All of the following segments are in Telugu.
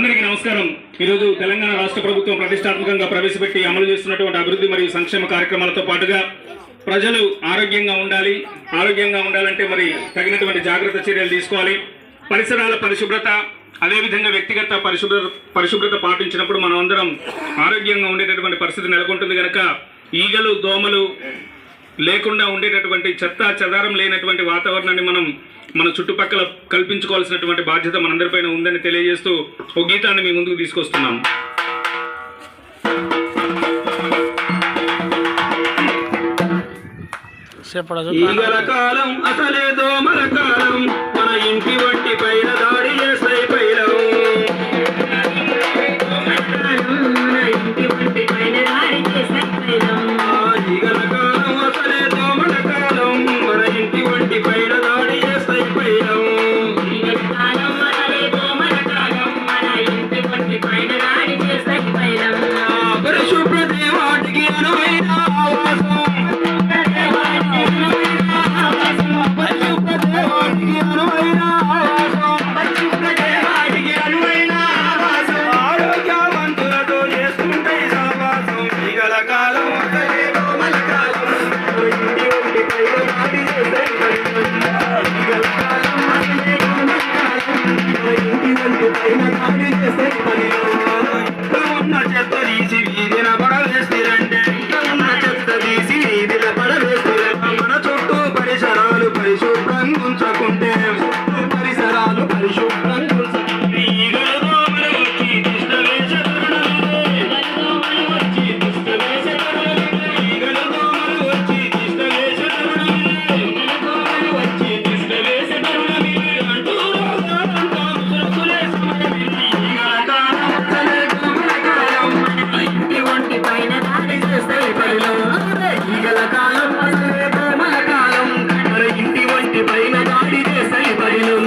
అందరికీ నమస్కారం. ఈరోజు తెలంగాణ రాష్ట్ర ప్రభుత్వం ప్రతిష్టాత్మకంగా ప్రవేశపెట్టి అమలు చేస్తున్నటువంటి అభివృద్ధి మరియు సంక్షేమ కార్యక్రమాలతో పాటుగా ప్రజలు ఆరోగ్యంగా ఉండాలి. ఆరోగ్యంగా ఉండాలంటే మరి తగినటువంటి జాగ్రత్త చర్యలు తీసుకోవాలి. పరిసరాల పరిశుభ్రత అదేవిధంగా వ్యక్తిగత పరిశుభ్రత పరిశుభ్రత పాటించినప్పుడు మనం అందరం ఆరోగ్యంగా ఉండేటటువంటి పరిస్థితి నెలకొంటుంది కనుక ఈగలు దోమలు లేకుండా ఉండేటటువంటి చెత్త చెదారం లేనటువంటి వాతావరణాన్ని మనం మన చుట్టుపక్కల కల్పించుకోవాల్సినటువంటి బాధ్యత మనందరిపైన ఉందని తెలియజేస్తూ ఒక గీతాన్ని మీ ముందుకు తీసుకొస్తున్నాం. ఈగల కాలం అసలే దోమల కాలం మన ఇంటి వంటి పైన దాడి ఈగల కాలం దోమల కాలం. మన ఇంటి వంటి పైన దాడి చేస్తాయి పరిణం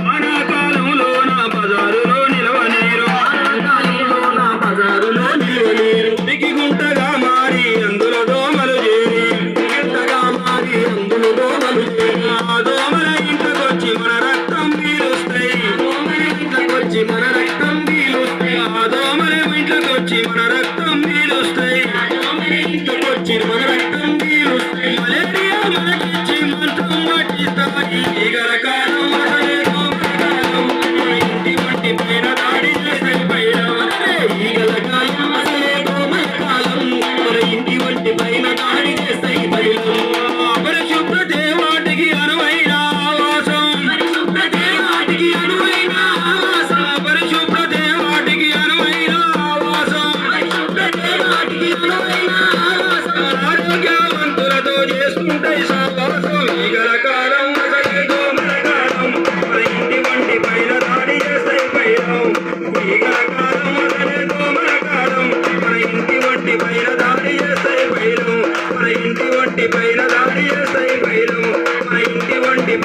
వానాకాలంలో నా బజారులో నిలవనేరు బజారులో నిలవనేరు దిగి గుంటగా మారి అందులో దోమలు చేరి గుంటగా మారి అందులో దోమలు చేరి ఆ దోమల ఇంట్లోకొచ్చి మన రక్తం పీలుస్తాయి దోమల ఇంట్లోకొచ్చి మన రక్తం పీలుస్తాయి ఆ దోమల ఇంట్లోకొచ్చి మన రక్తం పీలుస్తాయి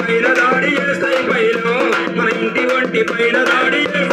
పైన దాడి చేస్తాయి పైన మన ఇంటి వంటి పైన దాడి చేస్తాయి